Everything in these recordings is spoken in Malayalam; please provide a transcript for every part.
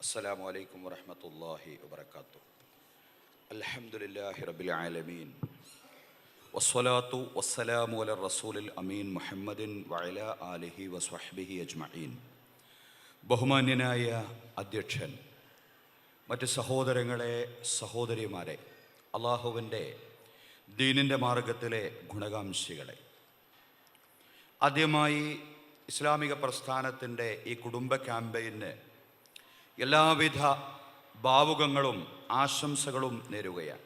السلام عليكم ورحمة الله وبركاته الحمد لله رب العالمين والصلاة والسلام على الرسول الأمين محمد وعلى آله وصحبه أجمعين ബഹുമാന്യനായ അധ്യക്ഷൻ മറ്റ് സഹോദരങ്ങളെ സഹോദരിമാരെ അള്ളാഹുവിൻ്റെ ദീനിൻ്റെ മാർഗത്തിലെ ഗുണകാംക്ഷികളെ ആദ്യമായി ഇസ്ലാമിക പ്രസ്ഥാനത്തിൻ്റെ ഈ കുടുംബ ക്യാമ്പയിന് എല്ലാവിധ ഭാവുകങ്ങളും ആശംസകളും നേരുകയാണ്.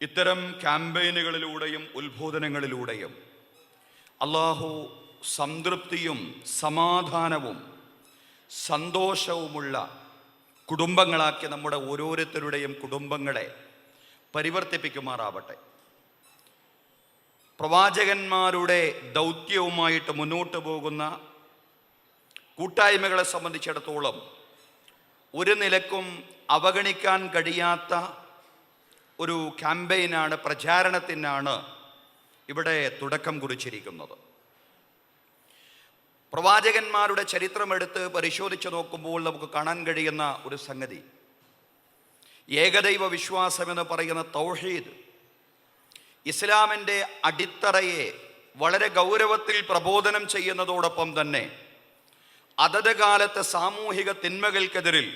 ഇത്തരം ക്യാമ്പയിനുകളിലൂടെയും ഉത്ബോധനങ്ങളിലൂടെയും അള്ളാഹു സംതൃപ്തിയും സമാധാനവും സന്തോഷവുമുള്ള കുടുംബങ്ങളാക്കി നമ്മുടെ ഓരോരുത്തരുടെയും കുടുംബങ്ങളെ പരിവർത്തിപ്പിക്കുമാറാവട്ടെ. പ്രവാചകന്മാരുടെ ദൗത്യവുമായിട്ട് മുന്നോട്ട് പോകുന്ന കൂട്ടായ്മകളെ സംബന്ധിച്ചിടത്തോളം ഒരു നിലക്കും അവഗണിക്കാൻ കഴിയാത്ത ഒരു ക്യാമ്പയിനാണ് പ്രചാരണത്തിനാണ് ഇവിടെ തുടക്കം കുറിച്ചിരിക്കുന്നത്. പ്രവാചകന്മാരുടെ ചരിത്രമെടുത്ത് പരിശോധിച്ച് നോക്കുമ്പോൾ നമുക്ക് കാണാൻ കഴിയുന്ന ഒരു സംഗതി. ഏകദൈവ വിശ്വാസം എന്ന് പറയുന്ന തൗഹീദ് ഇസ്ലാമിന്റെ അടിത്തറയെ വളരെ ഗൗരവത്തിൽ പ്രബോധനം ചെയ്യുന്നതോടൊപ്പം തന്നെ അതത് കാലത്തെ സാമൂഹിക തിന്മകൾക്കെതിരിൽ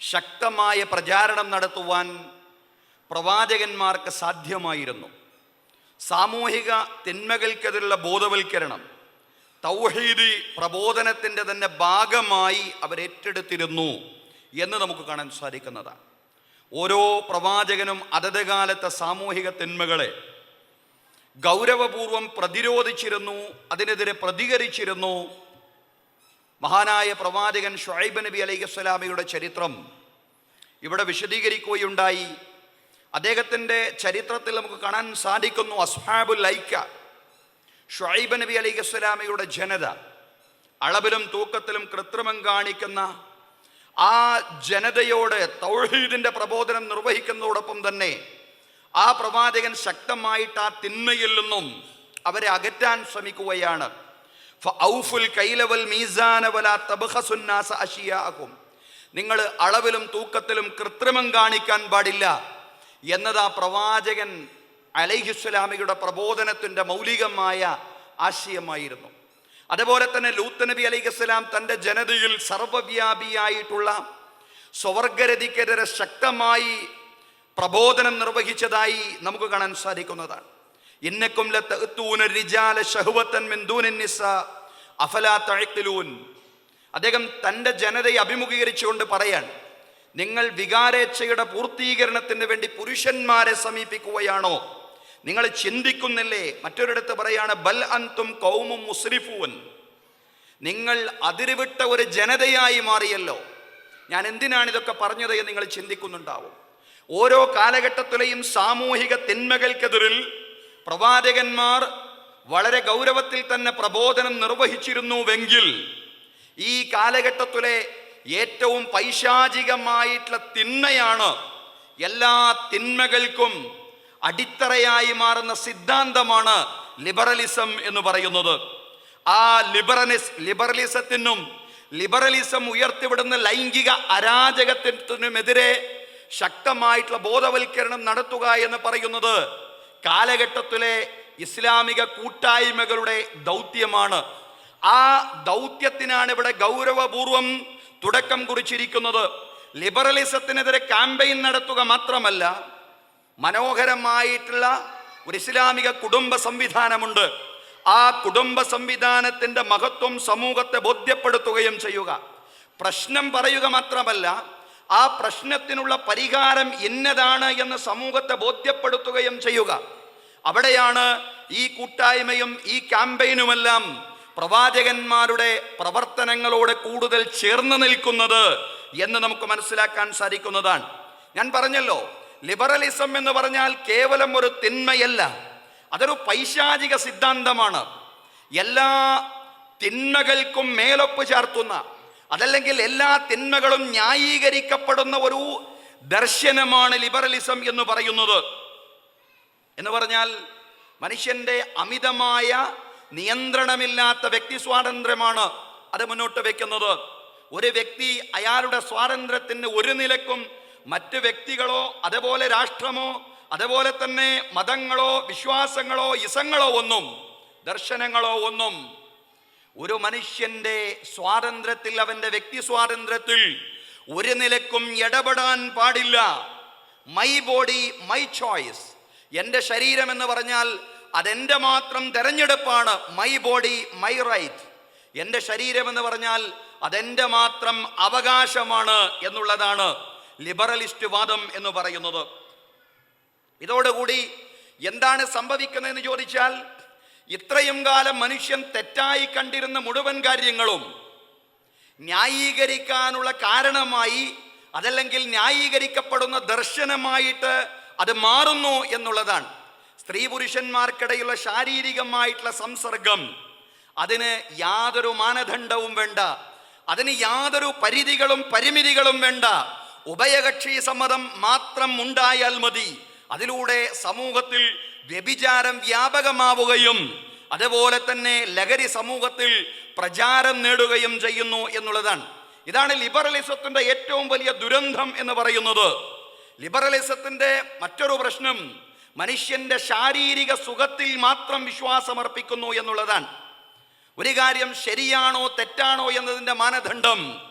ശക്തമായ പ്രചാരണം നടത്തുവാൻ പ്രവാചകന്മാർക്ക് സാധ്യമായിരുന്നു. സാമൂഹിക തിന്മകൾക്കെതിരുള്ള ബോധവൽക്കരണം തൗഹീദി പ്രബോധനത്തിന്റെ തന്നെ ഭാഗമായി അവരേറ്റെടുത്തിരുന്നു എന്ന് നമുക്ക് കാണാൻ സാധിക്കുന്നതാണ്. ഓരോ പ്രവാചകനും അതത് കാലത്തെ സാമൂഹിക തിന്മകളെ ഗൗരവപൂർവം പ്രതിരോധിച്ചിരുന്നു അതിനെതിരെ പ്രതികരിച്ചിരുന്നു മഹാനായ പ്രവാചകൻ ഷുഹൈബ് നബി അലൈഹി സ്വലാമയുടെ ചരിത്രം ഇവിടെ വിശദീകരിക്കുകയുണ്ടായി. അദ്ദേഹത്തിന്റെ ചരിത്രത്തിൽ നമുക്ക് കാണാൻ സാധിക്കുന്നു അസ്ഹാബുൽ ലൈക്ക ഷുഹൈബ് നബി അലൈഹി സ്വലാമയുടെ ജനത. അളവിലും തൂക്കത്തിലും കൃത്രിമം കാണിക്കുന്ന ആ ജനതയോട് തൗഹീദിന്റെ പ്രബോധനം നിർവഹിക്കുന്നതോടൊപ്പം തന്നെ ആ പ്രവാചകൻ ശക്തമായിട്ട് ആ തിന്മയിൽ നിന്നും അവരെ അകറ്റാൻ ശ്രമിക്കുകയാണ്. നിങ്ങൾ അളവിലും തൂക്കത്തിലും കൃത്രിമം കാണിക്കാൻ പാടില്ല എന്നതാ പ്രവാചകൻ അലൈഹിസ്വലാമിയുടെ പ്രബോധനത്തിന്റെ മൗലികമായ ആശയമായിരുന്നു. അതുപോലെ തന്നെ ലൂത്ത് നബി അലൈഹിസ്സലാം തന്റെ ജനതയിൽ സർവവ്യാപിയായിട്ടുള്ള സ്വവർഗരതിക്കെതിരെ ശക്തമായി പ്രബോധനം നിർവഹിച്ചതായി നമുക്ക് കാണാൻ സാധിക്കുന്നതാണ്. ഇന്നക്കും അദ്ദേഹം തന്റെ ജനതയെ അഭിമുഖീകരിച്ചുകൊണ്ട് പറയാൻ നിങ്ങൾ വികാരേച്ഛയുടെ പൂർത്തീകരണത്തിന് വേണ്ടി പുരുഷന്മാരെ സമീപിക്കുകയാണോ? നിങ്ങൾ ചിന്തിക്കുന്നില്ലേ? മറ്റൊരിടത്ത് പറയാണ് ബൽ അന്തും കൗമും മുസ്രിഫൂൻ. നിങ്ങൾ അതിരുവിട്ട ഒരു ജനതയായി മാറിയല്ലോ. ഞാൻ എന്തിനാണ് ഇതൊക്കെ പറഞ്ഞത് എന്ന് നിങ്ങൾ ചിന്തിക്കുന്നുണ്ടാവും. ഓരോ കാലഘട്ടത്തിലെയും സാമൂഹിക തിന്മകൾക്കെതിരിൽ പ്രവാചകന്മാർ വളരെ ഗൗരവത്തിൽ തന്നെ പ്രബോധനം നിർവഹിച്ചിരുന്നുവെങ്കിൽ ഈ കാലഘട്ടത്തിലെ ഏറ്റവും പൈശാചികമായിട്ടുള്ള തിന്മയാണ് എല്ലാ തിന്മകൾക്കും അടിത്തറയായി മാറുന്ന സിദ്ധാന്തമാണ് ലിബറലിസം എന്ന് പറയുന്നത്. ആ ലിബറലിസ് ലിബറലിസത്തിനും ലിബറലിസം ഉയർത്തിവിടുന്ന ലൈംഗിക അരാജകത്തിനുമെതിരെ ശക്തമായിട്ടുള്ള ബോധവൽക്കരണം നടത്തുക എന്ന് പറയുന്നത് കാലഘട്ടത്തിലെ ഇസ്ലാമിക കൂട്ടായ്മകളുടെ ദൗത്യമാണ്. ആ ദൗത്യത്തിനാണ് ഇവിടെ ഗൗരവപൂർവം തുടക്കം കുറിച്ചിരിക്കുന്നത്. ലിബറലിസത്തിനെതിരെ ക്യാമ്പയിൻ നടത്തുക മാത്രമല്ല മനോഹരമായിട്ടുള്ള ഒരു ഇസ്ലാമിക കുടുംബ സംവിധാനമുണ്ട്. ആ കുടുംബ സംവിധാനത്തിന്റെ മഹത്വം സമൂഹത്തെ ബോധ്യപ്പെടുത്തുകയും ചെയ്യുക. പ്രശ്നം പറയുക മാത്രമല്ല ആ പ്രശ്നത്തിനുള്ള പരിഹാരം ഇന്നതാണ് എന്ന് സമൂഹത്തെ ബോധ്യപ്പെടുത്തുകയും ചെയ്യുക. അവിടെയാണ് ഈ കൂട്ടായ്മയും ഈ ക്യാമ്പയിനുമെല്ലാം പ്രവാചകന്മാരുടെ പ്രവർത്തനങ്ങളോട് കൂടുതൽ ചേർന്ന് നിൽക്കുന്നത് എന്ന് നമുക്ക് മനസ്സിലാക്കാൻ സാധിക്കുന്നതാണ്. ഞാൻ പറഞ്ഞല്ലോ ലിബറലിസം എന്ന് പറഞ്ഞാൽ കേവലം ഒരു തിന്മയല്ല. അതൊരു പൈശാചിക സിദ്ധാന്തമാണ്. എല്ലാ തിന്മകൾക്കും മേലൊപ്പ് ചേർത്തുന്ന അതല്ലെങ്കിൽ എല്ലാ തിന്മകളും ന്യായീകരിക്കപ്പെടുന്ന ഒരു ദർശനമാണ് ലിബറലിസം എന്ന് പറയുന്നത്. എന്ന് പറഞ്ഞാൽ മനുഷ്യന്റെ അമിതമായ നിയന്ത്രണമില്ലാത്ത വ്യക്തി സ്വാതന്ത്ര്യമാണ് അത് മുന്നോട്ട് വെക്കുന്നത്. ഒരു വ്യക്തി അയാളുടെ സ്വാതന്ത്ര്യത്തിന് ഒരു നിലക്കും മറ്റ് വ്യക്തികളോ അതുപോലെ രാഷ്ട്രമോ അതുപോലെ തന്നെ മതങ്ങളോ വിശ്വാസങ്ങളോ ഇസങ്ങളോ ഒന്നും ദർശനങ്ങളോ ഒന്നും ഒരു മനുഷ്യന്റെ സ്വാതന്ത്ര്യത്തിൽ അവന്റെ വ്യക്തി സ്വാതന്ത്ര്യത്തിൽ ഒരു നിലക്കും ഇടപെടാൻ പാടില്ല. മൈ ബോഡി മൈ ചോയ്സ് എന്റെ ശരീരം എന്ന് പറഞ്ഞാൽ അതെന്റെ മാത്രം തെരഞ്ഞെടുപ്പാണ്. മൈ ബോഡി മൈ റൈറ്റ് എന്റെ ശരീരം എന്ന് പറഞ്ഞാൽ അതെന്റെ മാത്രം അവകാശമാണ് എന്നുള്ളതാണ് ലിബറലിസ്റ്റ് വാദം എന്ന് പറയുന്നത്. ഇതോടുകൂടി എന്താണ് സംഭവിക്കുന്നതെന്ന് ചോദിച്ചാൽ ഇത്രയും കാലം മനുഷ്യൻ തെറ്റായി കണ്ടിരുന്ന മുഴുവൻ കാര്യങ്ങളും ന്യായീകരിക്കാനുള്ള കാരണമായി അതല്ലെങ്കിൽ ന്യായീകരിക്കപ്പെടുന്ന ദർശനമായിട്ട് അത് മാറുന്നു എന്നുള്ളതാണ്. സ്ത്രീ പുരുഷന്മാർക്കിടയിലുള്ള ശാരീരികമായിട്ടുള്ള സംസർഗം അതിന് യാതൊരു മാനദണ്ഡവും വേണ്ട അതിന് യാതൊരു പരിധികളും പരിമിതികളും വേണ്ട. ഉഭയകക്ഷി സമ്മതം മാത്രം ഉണ്ടായാൽ മതി. അതിലൂടെ സമൂഹത്തിൽ വ്യഭിചാരം വ്യാപകമാവുകയും അതുപോലെ തന്നെ ലഹരി സമൂഹത്തിൽ പ്രചാരം നേടുകയും ചെയ്യുന്നു എന്നുള്ളതാണ്. ഇതാണ് ലിബറലിസത്തിന്റെ ഏറ്റവും വലിയ ദുരന്തം എന്ന് പറയുന്നത്. ലിബറലിസത്തിന്റെ മറ്റൊരു പ്രശ്നം മനുഷ്യന്റെ ശാരീരിക സുഖത്തിൽ മാത്രം വിശ്വാസമർപ്പിക്കുന്നു എന്നുള്ളതാണ്. ഒരു കാര്യം ശരിയാണോ തെറ്റാണോ എന്നതിന്റെ മാനദണ്ഡം.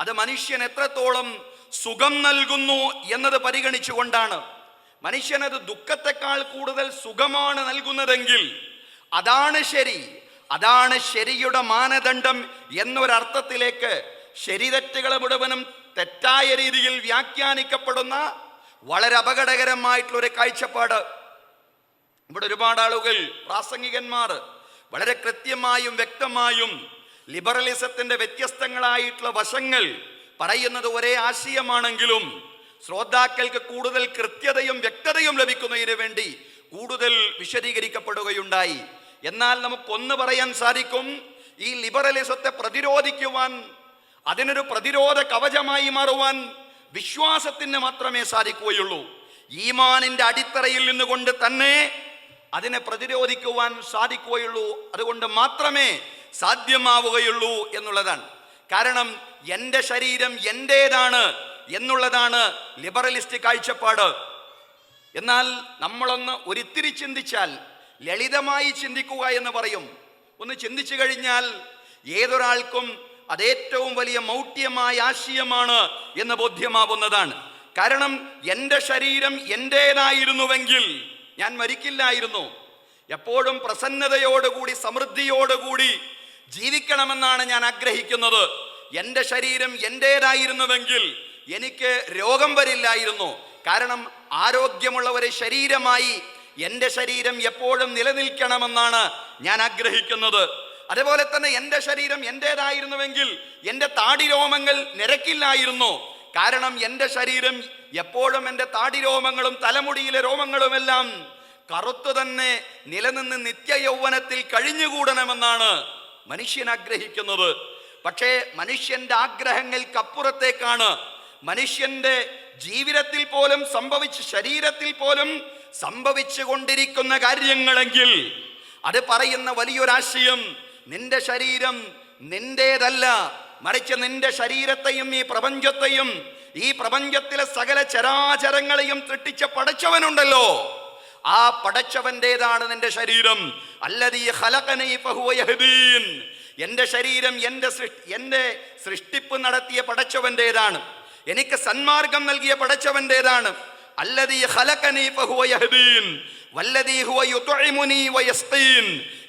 അത് മനുഷ്യൻ എത്രത്തോളം സുഖം നൽകുന്നു എന്നത് പരിഗണിച്ചുകൊണ്ടാണ്. മനുഷ്യനത് ദുഃഖത്തെക്കാൾ കൂടുതൽ സുഖമാണ് നൽകുന്നതെങ്കിൽ അതാണ് ശരി അതാണ് ശരിയുടെ മാനദണ്ഡം എന്നൊരർത്ഥത്തിലേക്ക് ശരിതെറ്റുകളെ മുഴുവനും തെറ്റായ രീതിയിൽ വ്യാഖ്യാനിക്കപ്പെടുന്ന വളരെ അപകടകരമായിട്ടുള്ള ഒരു കാഴ്ചപ്പാട്. ഇവിടെ ഒരുപാട് ആളുകൾ പ്രാസംഗികന്മാർ വളരെ കൃത്യമായും വ്യക്തമായും ലിബറലിസത്തിന്റെ വ്യത്യസ്തങ്ങളായിട്ടുള്ള വശങ്ങൾ പറയുന്നത് ഒരേ ആശയമാണെങ്കിലും ശ്രോതാക്കൾക്ക് കൂടുതൽ കൃത്യതയും വ്യക്തതയും ലഭിക്കുന്നതിന് വേണ്ടി കൂടുതൽ വിശദീകരിക്കപ്പെടുകയുണ്ടായി. എന്നാൽ നമുക്കൊന്ന് പറയാൻ സാധിക്കും ഈ ലിബറലിസത്തെ പ്രതിരോധിക്കുവാൻ അതിനൊരു പ്രതിരോധ കവചമായി മാറുവാൻ വിശ്വാസത്തിന് മാത്രമേ സാധിക്കുകയുള്ളൂ. ഈമാനിന്റെ അടിത്തറയിൽ നിന്നുകൊണ്ട് തന്നെ അതിനെ പ്രതിരോധിക്കുവാൻ സാധിക്കുകയുള്ളൂ. അതുകൊണ്ട് മാത്രമേ സാധ്യമാവുകയുള്ളൂ എന്നുള്ളതാണ്. കാരണം എന്റെ ശരീരം എന്റേതാണ് എന്നുള്ളതാണ് ലിബറലിസ്റ്റ് കാഴ്ചപ്പാട്. എന്നാൽ നമ്മളൊന്ന് ഒരിത്തിരി ചിന്തിച്ചാൽ ലളിതമായി ചിന്തിക്കുക എന്ന് പറയും. ഒന്ന് ചിന്തിച്ചു കഴിഞ്ഞാൽ ഏതൊരാൾക്കും അതേറ്റവും വലിയ മൗഢ്യമായ ആശയമാണ് എന്ന് ബോധ്യമാവുന്നതാണ്. കാരണം എന്റെ ശരീരം എന്റേതായിരുന്നുവെങ്കിൽ ഞാൻ മരിക്കില്ലായിരുന്നു. എപ്പോഴും പ്രസന്നതയോടുകൂടി സമൃദ്ധിയോടുകൂടി ജീവിക്കണമെന്നാണ് ഞാൻ ആഗ്രഹിക്കുന്നത്. എന്റെ ശരീരം എന്റേതായിരുന്നുവെങ്കിൽ എനിക്ക് രോഗം വരില്ലായിരുന്നു. കാരണം ആരോഗ്യമുള്ള ഒരു ശരീരമായി എന്റെ ശരീരം എപ്പോഴും നിലനിൽക്കണമെന്നാണ് ഞാൻ ആഗ്രഹിക്കുന്നത്. അതുപോലെ തന്നെ എന്റെ ശരീരം എന്റേതായിരുന്നുവെങ്കിൽ എന്റെ താടിരോമങ്ങൾ നിരക്കില്ലായിരുന്നു. കാരണം എന്റെ ശരീരം എപ്പോഴും എന്റെ താടിരോമങ്ങളും തലമുടിയിലെ രോമങ്ങളുമെല്ലാം കറുത്തു തന്നെ നിലനിന്ന് നിത്യ യൗവനത്തിൽ കഴിഞ്ഞുകൂടണമെന്നാണ് മനുഷ്യൻ ആഗ്രഹിക്കുന്നത്. പക്ഷേ മനുഷ്യന്റെ ആഗ്രഹങ്ങൾക്കപ്പുറത്തേക്കാണ് മനുഷ്യന്റെ ജീവിതത്തിൽ പോലും സംഭവിച്ച് ശരീരത്തിൽ പോലും സംഭവിച്ചു കൊണ്ടിരിക്കുന്ന കാര്യങ്ങളെങ്കിൽ അത് പറയുന്ന വലിയൊരാശയം നിന്റെ ശരീരം നിന്റേതല്ല. മറിച്ച് നിന്റെ ശരീരത്തെയും ഈ പ്രപഞ്ചത്തെയും ഈ പ്രപഞ്ചത്തിലെ സകല ചരാചരങ്ങളെയും തൃട്ടിച്ച പടച്ചവനുണ്ടല്ലോ. ആ പടച്ചവന്റേതാണ് നിന്റെ ശരീരം. അല്ലതീ എന്റെ ശരീരം എന്റെ സൃഷ്ടി എന്റെ സൃഷ്ടിപ്പ് നടത്തിയ പടച്ചവന്റേതാണ്. എനിക്ക് സന്മാർഗം നൽകിയ പടച്ചവന്റെതാണ്.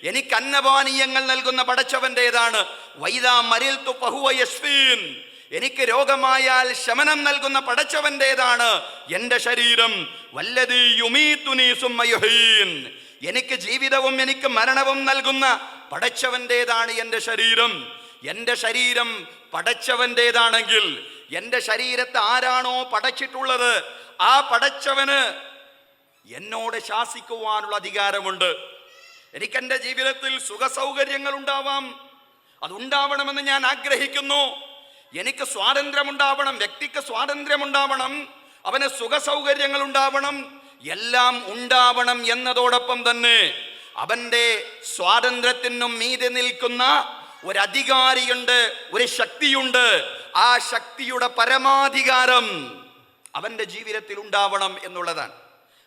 എനിക്ക് അന്നപാനീയങ്ങൾ നൽകുന്ന പടച്ചവന്റെതാണ്. എനിക്ക് രോഗമായാൽ ശമനം നൽകുന്ന പടച്ചവന്റെതാണ് എന്റെ ശരീരം. വല്ലതീ എനിക്ക് ജീവിതവും എനിക്ക് മരണവും നൽകുന്ന പടച്ചവന്റെതാണ് എന്റെ ശരീരം. എന്റെ ശരീരം പടച്ചവന്റേതാണെങ്കിൽ എന്റെ ശരീരത്തെ ആരാണോ പടച്ചിട്ടുള്ളത് ആ പടച്ചവന് എന്നോട് ശാസിക്കുവാനുള്ള അധികാരമുണ്ട്. എനിക്ക് എന്റെ ജീവിതത്തിൽ സുഖസൗകര്യങ്ങൾ ഉണ്ടാവാം. അതുണ്ടാവണമെന്ന് ഞാൻ ആഗ്രഹിക്കുന്നു. എനിക്ക് സ്വാതന്ത്ര്യമുണ്ടാവണം വ്യക്തിക്ക് സ്വാതന്ത്ര്യമുണ്ടാവണം അവന് സുഖ സൗകര്യങ്ങൾ ഉണ്ടാവണം എല്ലാം ഉണ്ടാവണം എന്നതോടൊപ്പം തന്നെ അവന്റെ സ്വാതന്ത്ര്യത്തിനും മീതെ നിൽക്കുന്ന ഒരു അധികാരിയുണ്ട് ഒരു ശക്തിയുണ്ട്. ആ ശക്തിയുടെ പരമാധികാരം അവന്റെ ജീവിതത്തിൽ ഉണ്ടാവണം എന്നുള്ളതാണ്.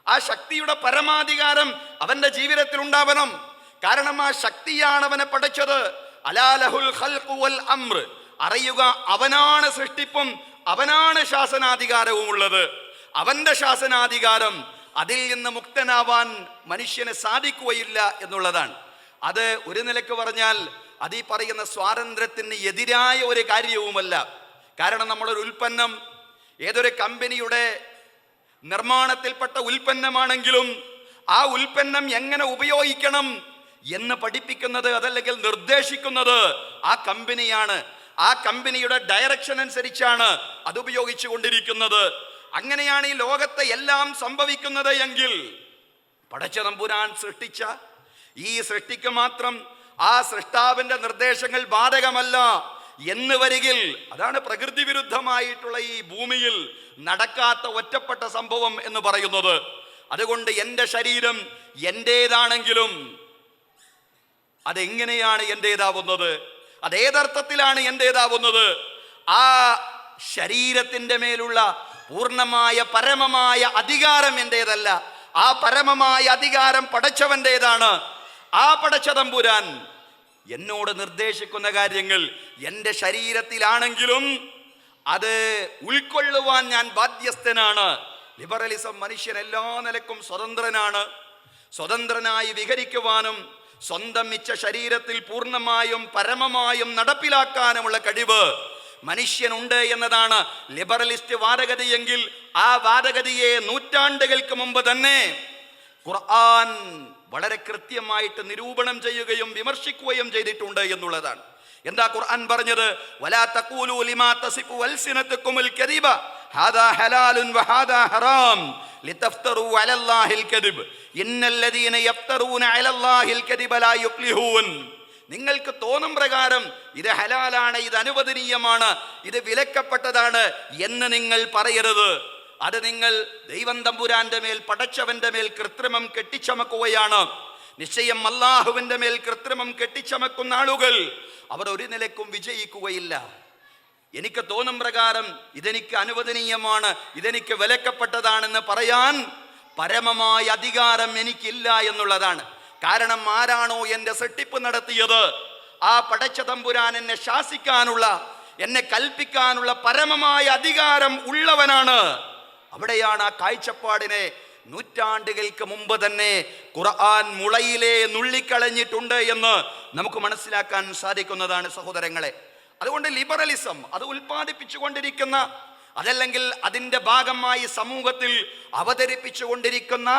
ആ ശക്തിയുടെ പരമാധികാരം അവന്റെ ജീവിതത്തിൽ ഉണ്ടാവണം. കാരണം ആ ശക്തിയാണ് അവനെ പഠിച്ചത് അലാലഹുൽ വൽ അംർ അറിയുക അവനാണ് സൃഷ്ടിപ്പും അവനാണ് ശാസനാധികാരവും ഉള്ളത്. അവന്റെ ശാസനാധികാരം അതിൽ നിന്ന് മുക്തനാവാൻ മനുഷ്യന് സാധിക്കുകയില്ല എന്നുള്ളതാണ്. അത് ഒരു നിലയ്ക്ക് പറഞ്ഞാൽ അത് ഈ പറയുന്ന സ്വാതന്ത്ര്യത്തിന് എതിരായ ഒരു കാര്യവുമല്ല. കാരണം നമ്മളൊരു ഉൽപ്പന്നം ഏതൊരു കമ്പനിയുടെ നിർമ്മാണത്തിൽപ്പെട്ട ഉൽപ്പന്നമാണെങ്കിലും ആ ഉൽപ്പന്നം എങ്ങനെ ഉപയോഗിക്കണം എന്ന് പഠിപ്പിക്കുന്നത് അതല്ലെങ്കിൽ നിർദ്ദേശിക്കുന്നത് ആ കമ്പനിയാണ്. ആ കമ്പനിയുടെ ഡയറക്ഷൻ അനുസരിച്ചാണ് അത് ഉപയോഗിച്ചു കൊണ്ടിരിക്കുന്നത്. അങ്ങനെയാണ് ഈ ലോകത്തെ എല്ലാം സംഭവിക്കുന്നത് എങ്കിൽ പടച്ച സൃഷ്ടിച്ച ഈ സൃഷ്ടിക്ക് മാത്രം ആ സൃഷ്ടാവിന്റെ നിർദ്ദേശങ്ങൾ ബാധകമല്ല എന്ന് വരികിൽ അതാണ് പ്രകൃതി വിരുദ്ധമായിട്ടുള്ള ഈ ഭൂമിയിൽ നടക്കാത്ത ഒറ്റപ്പെട്ട സംഭവം എന്ന് പറയുന്നത്. അതുകൊണ്ട് എന്റെ ശരീരം എന്റേതാണെങ്കിലും അതെങ്ങനെയാണ് എന്റേതാവുന്നത്? അതേതർത്ഥത്തിലാണ് എന്റേതാവുന്നത്? ആ ശരീരത്തിന്റെ മേലുള്ള പൂർണമായ പരമമായ അധികാരം എന്റേതല്ല. ആ പരമമായ അധികാരം പടച്ചവന്റേതാണ്. ആ പടച്ച തമ്പുരാൻ എന്നോട് നിർദ്ദേശിക്കുന്ന കാര്യങ്ങൾ എന്റെ ശരീരത്തിലാണെങ്കിലും അത് ഉൾക്കൊള്ളുവാൻ ഞാൻ ബാധ്യസ്ഥനാണ്. ലിബറലിസം മനുഷ്യൻ എല്ലാ നിലക്കും സ്വതന്ത്രനാണ്. സ്വതന്ത്രനായി വിഹരിക്കുവാനും സ്വന്തം മിച്ച ശരീരത്തിൽ പൂർണമായും പരമമായും നടപ്പിലാക്കാനുമുള്ള കഴിവ് മനുഷ്യനുണ്ട് എന്നതാണ്. ലിബറലിസ്റ്റ് വാദഗതിയെങ്കിൽ ആ വാദഗതിയെ നൂറ്റാണ്ടുകൾക്ക് മുമ്പ് തന്നെ ഖുർആൻ വളരെ കൃത്യമായിട്ട് നിരൂപണം ചെയ്യുകയും വിമർശിക്കുകയും ചെയ്തിട്ടുണ്ട് എന്നുള്ളതാണ്. എന്താ ഖുർആൻ പറഞ്ഞത്? വലാ തഖൂലു ലിമാ കദിബ ഹാദാ വഹാദാ ഹറാം ലിതഫ്തറു കദിബ് ഇന്നല്ലദീന അലല്ലാഹിൽ കദിബ നിങ്ങൾക്ക് തോന്നും പ്രകാരം ഇത് ഹലാലാണ് ഇത് അനുവദനീയമാണ് ഇത് വിലക്കപ്പെട്ടതാണ് എന്ന് നിങ്ങൾ പറയരുത്. അത് നിങ്ങൾ ദൈവം തമ്പുരാന്റെ മേൽ പടച്ചവന്റെ മേൽ കൃത്രിമം കെട്ടിച്ചമക്കുകയാണ്. നിശ്ചയം അള്ളാഹുവിന്റെ മേൽ കൃത്രിമം കെട്ടിച്ചമക്കുന്ന ആളുകൾ അവർ ഒരു നിലക്കും വിജയിക്കുകയില്ല. എനിക്ക് തോന്നും പ്രകാരം ഇതെനിക്ക് അനുവദനീയമാണ് ഇതെനിക്ക് വിലക്കപ്പെട്ടതാണെന്ന് പറയാൻ പരമമായ അധികാരം എനിക്കില്ല എന്നുള്ളതാണ്. കാരണം ആരാണോ എന്റെ സെട്ടിപ്പ് നടത്തിയത്? ആ പടച്ച തമ്പുരാൻ എന്നെ ശാസിക്കാനുള്ള എന്നെ കൽപ്പിക്കാനുള്ള പരമമായ അധികാരം ഉള്ളവനാണ് അവിടെയാണ് ആ കാഴ്ചപ്പാടിനെ നൂറ്റാണ്ടുകൾക്ക് മുമ്പ് തന്നെ ഖുർആൻ മുളയിലെ നുള്ളിക്കളഞ്ഞിട്ടുണ്ട് എന്ന് നമുക്ക് മനസ്സിലാക്കാൻ സാധിക്കുന്നതാണ് സഹോദരങ്ങളെ. അതുകൊണ്ട് ലിബറലിസം അത് ഉൽപ്പാദിപ്പിച്ചുകൊണ്ടിരിക്കുന്ന അതല്ലെങ്കിൽ അതിന്റെ ഭാഗമായി സമൂഹത്തിൽ അവതരിപ്പിച്ചുകൊണ്ടിരിക്കുന്ന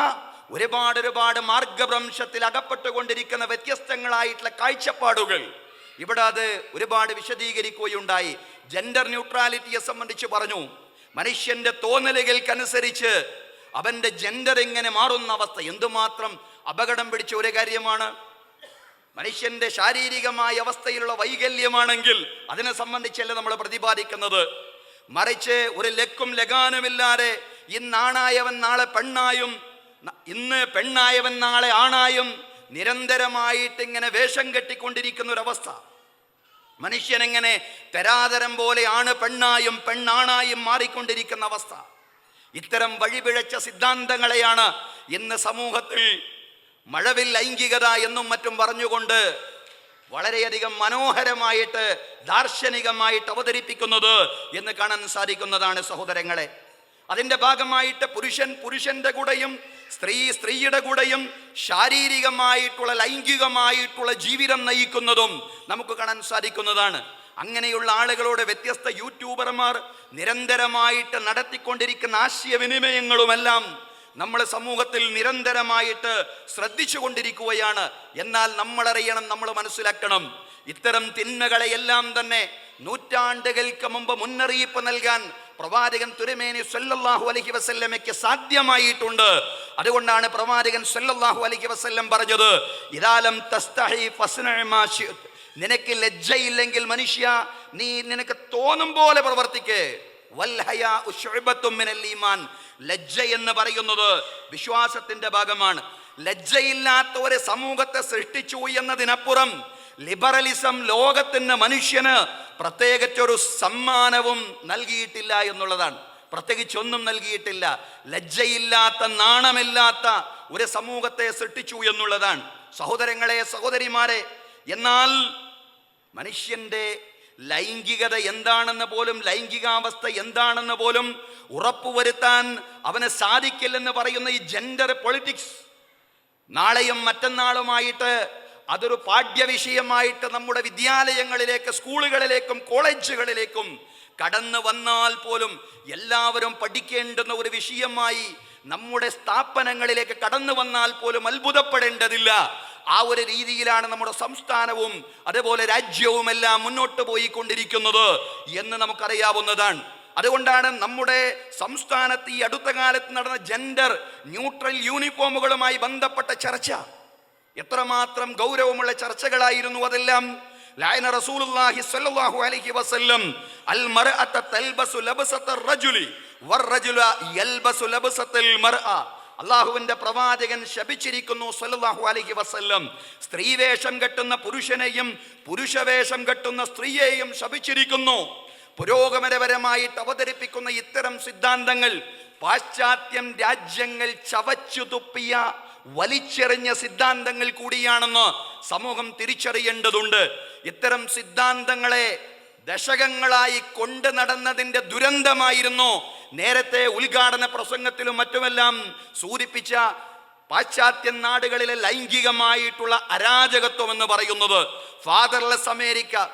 ഒരുപാട് ഒരുപാട് മാർഗഭ്രംശത്തിൽ അകപ്പെട്ടുകൊണ്ടിരിക്കുന്ന വ്യത്യസ്തങ്ങളായിട്ടുള്ള കാഴ്ചപ്പാടുകൾ. ഇവിടെ അത് ഒരുപാട് വിശദീകരിക്കുകയുണ്ടായി. ജെൻഡർ ന്യൂട്രാലിറ്റിയെ സംബന്ധിച്ച് പറഞ്ഞു. മനുഷ്യന്റെ തോന്നലുകൾക്കനുസരിച്ച് അവന്റെ ജെൻഡർ എങ്ങനെ മാറുന്ന അവസ്ഥ എന്തുമാത്രം അപകടം പിടിച്ച ഒരു കാര്യമാണ്. മനുഷ്യന്റെ ശാരീരികമായ അവസ്ഥയിലുള്ള വൈകല്യമാണെങ്കിൽ അതിനെ സംബന്ധിച്ചല്ല നമ്മൾ പ്രതിപാദിക്കുന്നത്. മറിച്ച് ഒരു ലക്കും ലഗാനുമില്ലാതെ ഇന്നാണായവൻ നാളെ പെണ്ണായും ഇന്ന് പെണ്ണായവൻ നാളെ ആണായും നിരന്തരമായിട്ട് ഇങ്ങനെ വേഷം കെട്ടിക്കൊണ്ടിരിക്കുന്ന ഒരവസ്ഥ മനുഷ്യൻ എങ്ങനെ തരാതരം പോലെയാണ് പെണ്ണായും പെണ്ണാണായും മാറിക്കൊണ്ടിരിക്കുന്ന അവസ്ഥ. ഇത്തരം വഴിപിഴച്ച സിദ്ധാന്തങ്ങളെയാണ് ഇന്ന് സമൂഹത്തിൽ മഴവിൽ ലൈംഗികത എന്നും മറ്റും പറഞ്ഞുകൊണ്ട് വളരെയധികം മനോഹരമായിട്ട് ദാർശനികമായിട്ട് അവതരിപ്പിക്കുന്നത് എന്ന് കാണാൻ സാധിക്കുന്നതാണ് സഹോദരങ്ങളെ. അതിന്റെ ഭാഗമായിട്ട് പുരുഷൻ പുരുഷന്റെ കൂടെയും സ്ത്രീ സ്ത്രീയുടെ കൂടെയും ശാരീരികമായിട്ടുള്ള ലൈംഗികമായിട്ടുള്ള ജീവിതം നയിക്കുന്നതും നമുക്ക് കാണാൻ സാധിക്കുന്നതാണ്. അങ്ങനെയുള്ള ആളുകളോട് വ്യത്യസ്ത യൂട്യൂബർമാർ നിരന്തരമായിട്ട് നടത്തിക്കൊണ്ടിരിക്കുന്ന ആശയവിനിമയങ്ങളുമെല്ലാം നമ്മൾ സമൂഹത്തിൽ നിരന്തരമായിട്ട് ശ്രദ്ധിച്ചു കൊണ്ടിരിക്കുകയാണ് എന്നാൽ നമ്മളറിയണം നമ്മൾ മനസ്സിലാക്കണം. ഇത്തരം തിന്മകളെയെല്ലാം തന്നെ നൂറ്റാണ്ടുകൾക്ക് മുമ്പ് മുന്നറിയിപ്പ് നൽകാൻ പ്രവാചകൻ തുരുമേനി സല്ലല്ലാഹു അലഹി വസല്ലമയ്ക്ക് സാധ്യമായിട്ടുണ്ട്. അതുകൊണ്ടാണ് പ്രവാചകൻ സല്ലല്ലാഹു അലഹി വസല്ലം പറഞ്ഞത് ഇതാലം തസ്തഹി. നിനക്ക് ലജ്ജയില്ലെങ്കിൽ മനുഷ്യ നീ നിനക്ക് തോന്നും പോലെ പ്രവർത്തിക്കേ. ലജ്ജ എന്ന് പറയുന്നത് വിശ്വാസത്തിന്റെ ഭാഗമാണ്. ലജ്ജയില്ലാത്ത ഒരു സമൂഹത്തെ സൃഷ്ടിച്ചു എന്നതിനപ്പുറം ലിബറലിസം ലോകത്തിന് മനുഷ്യന് പ്രത്യേകിച്ചൊരു സമ്മാനവും നൽകിയിട്ടില്ല എന്നുള്ളതാണ്. പ്രത്യേകിച്ചൊന്നും നൽകിയിട്ടില്ല. ലജ്ജയില്ലാത്ത നാണമില്ലാത്ത ഒരു സമൂഹത്തെ സൃഷ്ടിച്ചു എന്നുള്ളതാണ്. സഹോദരങ്ങളെ സഹോദരിമാരെ എന്നാൽ മനുഷ്യന്റെ ലൈംഗികത എന്താണെന്ന് പോലും ലൈംഗികാവസ്ഥ എന്താണെന്ന് പോലും ഉറപ്പുവരുത്താൻ അവന് സാധിക്കില്ലെന്ന് പറയുന്ന ഈ ജെൻഡർ പൊളിറ്റിക്സ് നാളെയും മറ്റന്നാളുമായിട്ട് അതൊരു പാഠ്യവിഷയമായിട്ട് നമ്മുടെ വിദ്യാലയങ്ങളിലേക്ക് സ്കൂളുകളിലേക്കും കോളേജുകളിലേക്കും കടന്നു വന്നാൽ പോലും എല്ലാവരും പഠിക്കേണ്ടുന്ന ഒരു വിഷയമായി നമ്മുടെ സ്ഥാപനങ്ങളിലേക്ക് കടന്നു വന്നാൽ പോലും അത്ഭുതപ്പെടേണ്ടതില്ല. ആ ഒരു രീതിയിലാണ് നമ്മുടെ സംസ്ഥാനവും അതേപോലെ രാജ്യവും എല്ലാം മുന്നോട്ട് പോയിക്കൊണ്ടിരിക്കുന്നത് എന്ന് നമുക്കറിയാവുന്നതാണ്. അതുകൊണ്ടാണ് നമ്മുടെ സംസ്ഥാനത്ത് ഈ അടുത്ത കാലത്ത് നടന്ന ജെൻഡർ ന്യൂട്രൽ യൂണിഫോമുകളുമായി ബന്ധപ്പെട്ട ചർച്ച. എത്രമാത്രം ഗൗരവമുള്ള ചർച്ചകളായിരുന്നു അതെല്ലാം. ലായന റസൂലുള്ളാഹി സ്വല്ലല്ലാഹു അലൈഹി വസല്ലം അൽ മർഅത തൽബസു ലബസത റജുലി വർ-റജുല യൽബസു ലബ്സതൽ മർഅ. അള്ളാഹുവിന്റെ പ്രവാചകൻ ശപിച്ചിരിക്കുന്നു സല്ലല്ലാഹു അലൈഹി വസല്ലം. സ്ത്രീവേഷം കെട്ടുന്ന പുരുഷനെയും പുരുഷവേഷം കെട്ടുന്ന സ്ത്രീയെയും ശപിച്ചിരിക്കുന്നു. പുരോഗമനപരമായിട്ട് അവതരിപ്പിക്കുന്ന ഇത്തരം സിദ്ധാന്തങ്ങൾ പാശ്ചാത്യം രാജ്യങ്ങൾ ചവച്ചു തുപ്പിയ വലിച്ചെറിഞ്ഞ സിദ്ധാന്തങ്ങൾ കൂടിയാണെന്ന് സമൂഹം തിരിച്ചറിയേണ്ടതുണ്ട്. ഇത്തരം സിദ്ധാന്തങ്ങളെ ദശകങ്ങളായി കൊണ്ടു നടന്നതിന്റെ ദുരന്തമായിരുന്നു. നേരത്തെ ഉദ്ഘാടന പ്രസംഗത്തിലും മറ്റുമെല്ലാം സൂചിപ്പിച്ച പാശ്ചാത്യ നാടുകളിലെ ലൈംഗികമായിട്ടുള്ള അരാജകത്വം എന്ന് പറയുന്നത്. ഫാദർലെസ് അമേരിക്ക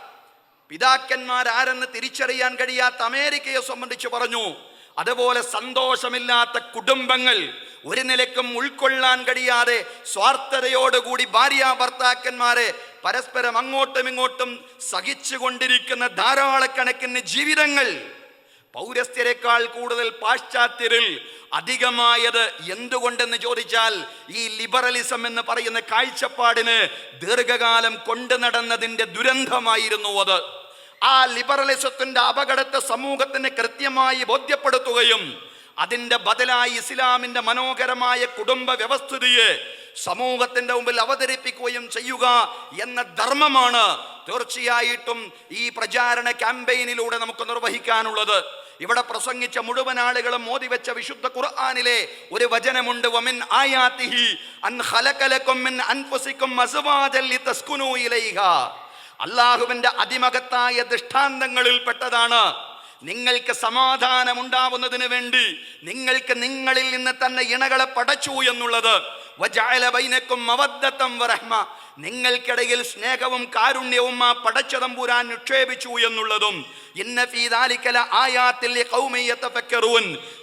പിതാക്കന്മാരാരെന്ന് തിരിച്ചറിയാൻ കഴിയാത്ത അമേരിക്കയെ സംബന്ധിച്ച് പറഞ്ഞു. അതുപോലെ സന്തോഷമില്ലാത്ത കുടുംബങ്ങൾ ഒരു നിലക്കും ഉൾക്കൊള്ളാൻ കഴിയാതെ സ്വാർത്ഥതയോടുകൂടി ഭാര്യ ഭർത്താക്കന്മാരെ പരസ്പരം അങ്ങോട്ടും ഇങ്ങോട്ടും സഹിച്ചുകൊണ്ടിരിക്കുന്ന ധാരാളക്കണക്കിന് ജീവിതങ്ങൾ പൗരസ്ത്യരെക്കാൾ കൂടുതൽ പാശ്ചാത്യരിൽ അധികമായത് എന്തുകൊണ്ടെന്ന് ചോദിച്ചാൽ ഈ ലിബറലിസം എന്ന് പറയുന്ന കാഴ്ചപ്പാടിന് ദീർഘകാലം കൊണ്ടു നടന്നതിന്റെ ദുരന്തമായിരുന്നു അത്. ആ ലിബറലിസത്തിന്റെ അപകടത്തെ സമൂഹത്തിന് കൃത്യമായി ബോധ്യപ്പെടുത്തുകയും അതിന്റെ ബദലായി ഇസ്ലാമിന്റെ മനോഹരമായ കുടുംബ വ്യവസ്ഥിതിയെ സമൂഹത്തിന്റെ മുമ്പിൽ അവതരിപ്പിക്കുകയും ചെയ്യുക എന്ന ധർമ്മമാണ് തീർച്ചയായിട്ടും ഈ പ്രചാരണ ക്യാമ്പയിനിലൂടെ നമുക്ക് നിർവഹിക്കാനുള്ളത്. ഇവിടെ പ്രസംഗിച്ച മുഴുവൻ ആളുകളും മോദി വെച്ച വിശുദ്ധ ഖുർആാനിലെ ഒരു വചനമുണ്ട് വമിൻ ആയാതിഹി അൻ ഹലകലക്കും മിൻ അൻഫുസികും അസ്വാജൻ ലിതസ്കുനൂ ഇലൈഹാ. അള്ളാഹുവിന്റെ അതിമകത്തായ ദൃഷ്ടാന്തങ്ങളിൽ പെട്ടതാണ് നിങ്ങൾക്ക് സമാധാനം ഉണ്ടാവുന്നതിന് വേണ്ടി നിങ്ങൾക്ക് നിങ്ങളിൽ നിന്ന് തന്നെ ഇണകളെ പടച്ചു എന്നുള്ളത്. നിങ്ങൾക്കിടയിൽ സ്നേഹവും കാരുണ്യവും ആ പടച്ചതമ്പുരാൻ നിക്ഷേപിച്ചു എന്നുള്ളതും.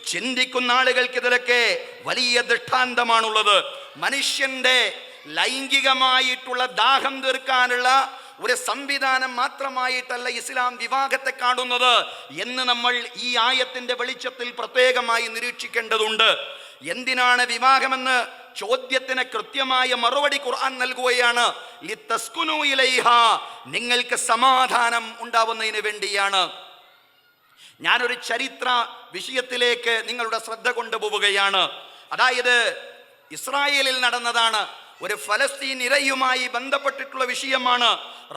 ചിന്തിക്കുന്ന ആളുകൾക്ക് ഇതിലൊക്കെ വലിയ ദൃഷ്ടാന്തമാണുള്ളത്. മനുഷ്യന്റെ ലൈംഗികമായിട്ടുള്ള ദാഹം തീർക്കാനുള്ള ഒരു സംവിധാനം മാത്രമായിട്ടല്ല ഇസ്ലാം വിവാഹത്തെ കാണുന്നത് എന്ന് നമ്മൾ ഈ ആയത്തിന്റെ വെളിച്ചത്തിൽ പ്രത്യേകമായി നിരീക്ഷിക്കേണ്ടതുണ്ട്. എന്തിനാണ് വിവാഹമെന്ന് ചോദ്യത്തിന് കൃത്യമായ മറുപടി ഖുർആൻ നൽകുകയാണ്. നിങ്ങൾക്ക് സമാധാനം ഉണ്ടാവുന്നതിന് വേണ്ടിയാണ്. ഞാനൊരു ചരിത്ര വിഷയത്തിലേക്ക് നിങ്ങളുടെ ശ്രദ്ധ കൊണ്ടുപോവുകയാണ്. അതായത് ഇസ്രായേലിൽ നടന്നതാണ് ഒരു ഫലസ്തീൻ ഇരയുമായി ബന്ധപ്പെട്ടിട്ടുള്ള വിഷയമാണ്